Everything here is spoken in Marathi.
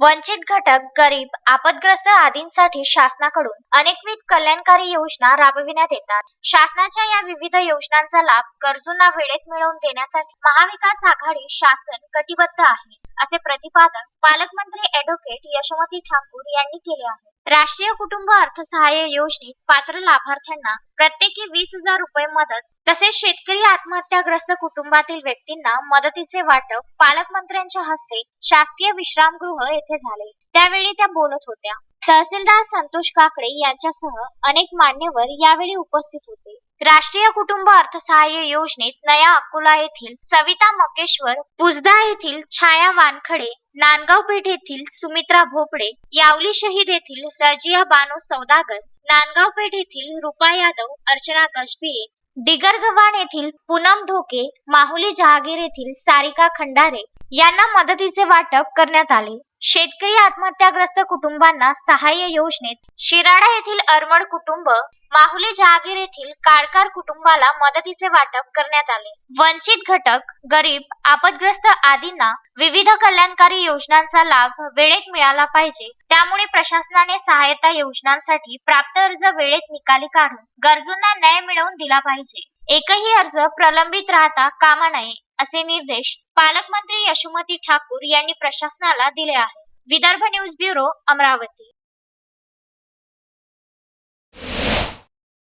वंचित घटक गरीब आपदग्रस्त आदींसाठी शासनाकडून अनेकविध कल्याणकारी योजना राबविण्यात येतात. शासनाच्या या विविध योजनांचा लाभ गरजूंना वेळेत मिळवून देण्यासाठी महाविकास आघाडी शासन कटिबद्ध आहे असे प्रतिपादन पालकमंत्री ऍडव्होकेट यशोमती ठाकूर यांनी केले आहे. राष्ट्रीय कुटुंब अर्थसहाय्य योजनेत पात्र लाभार्थ्यांना प्रत्येकी वीस हजार रुपये मदत तसेच शेतकरी आत्महत्याग्रस्त कुटुंबातील व्यक्तींना मदतीचे वाटप पालकमंत्र्यांच्या हस्ते शासकीय विश्रामगृह येथे झाले. त्यावेळी त्या बोलत होत्या. तहसीलदार संतोष काकडे यांच्यासह अनेक मान्यवर यावेळी उपस्थित होते. राष्ट्रीय कुटुंब अर्थसहाय्य योजनेत नया अकोला येथील सविता मकेश्वर पुजदा येथील छाया वानखडे नांदगाव पेठ येथील सुमित्रा भोपडे यावली शहीद येथील रजिया बानो सौदागर नांदगाव पेठ येथील रुपा यादव अर्चना गजबिये डिगरगव्हाण येथील पूनम ढोके माहुली जहागीर येथील सारिका खंडारे यांना मदतीचे वाटप करण्यात आले. शेतकरी आत्महत्याग्रस्त कुटुंबांना सहाय्य योजनेत शिराडा येथील अरमड कुटुंब माहुली जहागीर येथील काळकार कुटुंबाला मदतीचे वाटप करण्यात आले. वंचित घटक गरीब आपदग्रस्त आदींना विविध कल्याणकारी योजनांचा लाभ वेळेत मिळाला पाहिजे. त्यामुळे प्रशासनाने सहायता योजनांसाठी प्राप्त अर्ज वेळेत निकाली काढून गरजूंना न्याय मिळवून दिला पाहिजे. एकही अर्ज प्रलंबित राहता कामा नये असे निर्देश पालकमंत्री यशोमती ठाकूर यांनी प्रशासनाला दिले आहेत. Vidarbha news bureau Amravati.